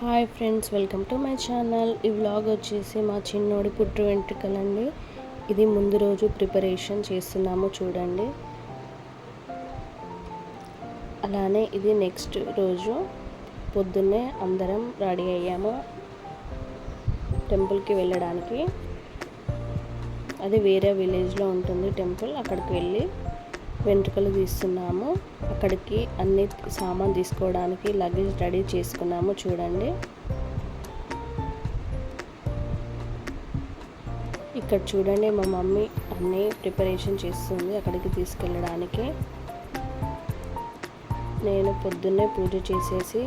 Hi friends welcome to my channel. ఈ vlog వచ్చేసి మా చిన్నోడి పుట్టు వెంట్రుకలండి. ఇది ముందు రోజు ప్రిపరేషన్ చేస్తున్నాము చూడండి. అలానే ఇది నెక్స్ట్ రోజు పొద్దున్నే అందరం రెడీ అయ్యాము టెంపుల్కి వెళ్ళడానికి. అది వేరే విలేజ్లో ఉంటుంది టెంపుల్ అక్కడికి వెళ్ళి వెంట్రుకలు తీస్తున్నాము. అక్కడికి అన్ని సామాన్ తీసుకోవడానికి లగేజ్ రెడీ చేసుకున్నాము. చూడండి. ఇక్కడ చూడండి మా మమ్మీ అన్నీ ప్రిపరేషన్ చేస్తుంది అక్కడికి తీసుకెళ్ళడానికి. నేను పొద్దున్నే పూజ చేసేసి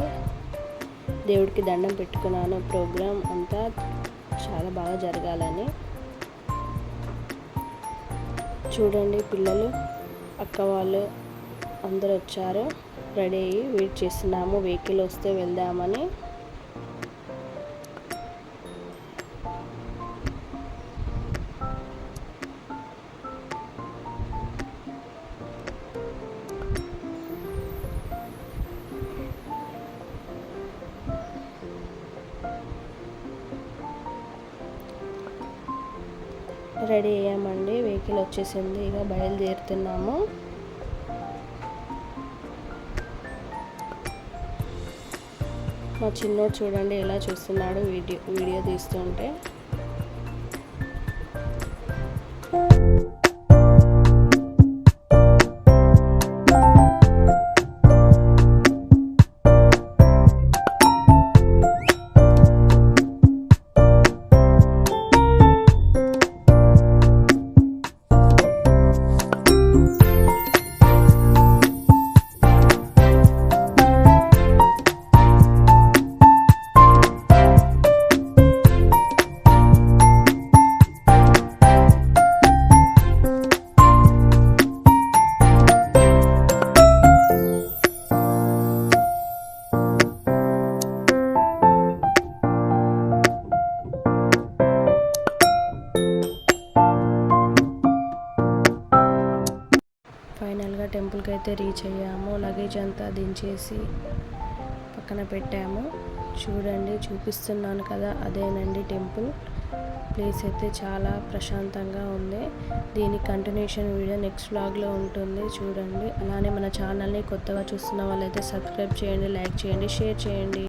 దేవుడికి దండం పెట్టుకున్నాను. ప్రోగ్రాం అంతా చాలా బాగా జరగాలని. చూడండి పిల్లలు. అక్క వాళ్ళు అందరు వచ్చారు రెడీ అయ్యి వెయిట్ చేస్తున్నాము. వెహికల్ వస్తే వెళ్దామని. రెడీ అయ్యామండి. వెహికల్ వచ్చేసింది. ఇక బయలుదేరుతున్నాము. మా చిన్నోడు చూడండి ఎలా చూస్తున్నాడు వీడియో వీడియో తీస్తుంటే. ఫైనల్గా టెంపుల్కి అయితే రీచ్ అయ్యాము. లగేజ్ అంతా దించేసి పక్కన పెట్టాము. చూడండి చూపిస్తున్నాను కదా అదేనండి టెంపుల్. ప్లేస్ అయితే చాలా ప్రశాంతంగా ఉంది. దీని కంటిన్యూషన్ వీడియో నెక్స్ట్ వ్లాగ్లో ఉంటుంది. చూడండి. అలానే మన ఛానల్ని కొత్తగా చూస్తున్న వాళ్ళైతే సబ్స్క్రైబ్ చేయండి లైక్ చేయండి షేర్ చేయండి.